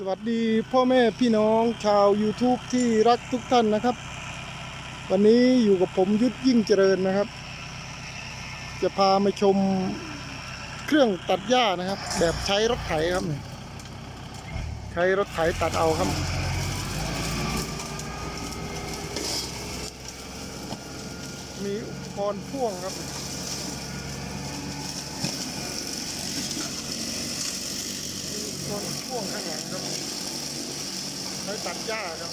สวัสดีพ่อแม่พี่น้องชาว YouTube ที่รักทุกท่านนะครับ วันนี้อยู่กับผมยุทธยิ่งเจริญนะครับ จะพามาชมเครื่องตัดหญ้านะครับ แบบใช้รถไถครับ ใช้รถไถตัดเอาครับ มีอุปกรณ์พ่วงครับ มีอุปกรณ์ พ่วงข้างหลังครับใช้ตัดหญ้าครับ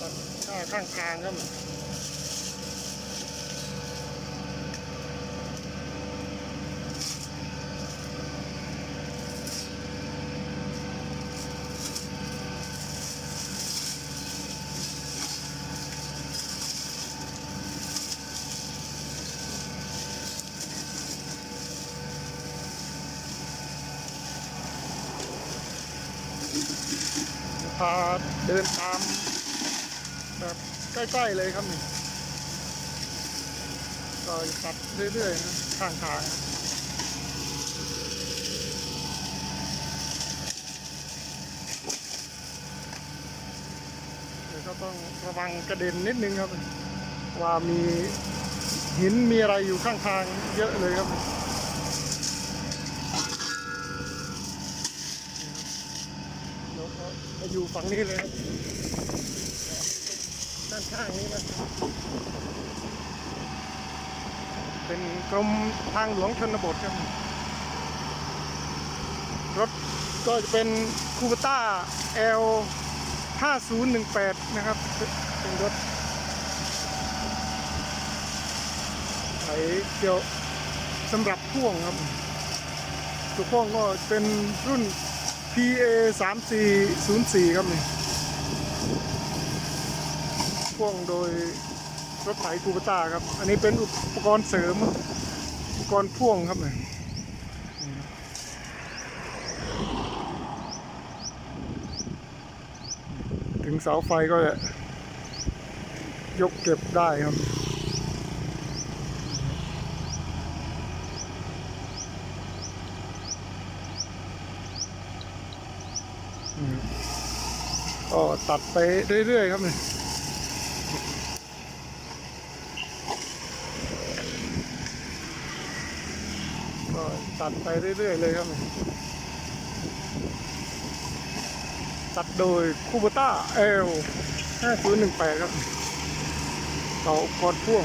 ตัดหญ้าข้างทางครับ พาเดินตามแบบใกล้ๆเลยครับนี่ก็ตัดเรื่อยๆนะข้างทางเดี๋ยวก็ต้องระวังกระเด็นนิดนึงครับ ว่ามีหินมีอะไรอยู่ข้างทางเยอะเลยครับ มาอยู่ฝั่งนี้เลยด้านข้างนี้นะเป็นกรมทางหลวงชนบทครับรถก็จะเป็นคูปต้า L 5018 นะครับ เป็นรถไถเกี่ยวสำหรับพ่วงครับตัวพ่วงก็เป็นรุ่น PA 3404 ครับนี่พ่วงโดยรถไถคูปต้าครับ อันนี้เป็นอุปกรณ์เสริม อุปกรณ์พ่วงครับนี่ถึงเสาไฟก็จะยกเก็บได้ครับ ก็ตัดไปเรื่อย ๆ ครับเนี่ยก็ตัดไปเรื่อย ๆ เลยครับเนี่ยตัดโดยคูบต้าเอล5018 ครับต่ออุปกรณ์พ่วง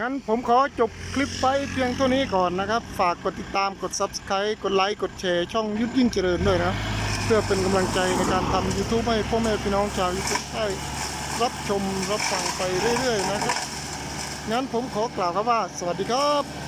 งั้นผมขอจบคลิปไปเพียงเท่านี้ก่อนนะครับ ฝากกดติดตามกด Subscribe กดไลค์กดแชร์ช่องยุทธยิ่งเจริญด้วยนะ เพื่อเป็นกำลังใจในการทำ YouTube ให้พ่อแม่พี่น้องชาวยุทธได้รับชมรับฟังไปเรื่อยๆนะครับ งั้นผมขอกล่าวครับว่า สวัสดีครับ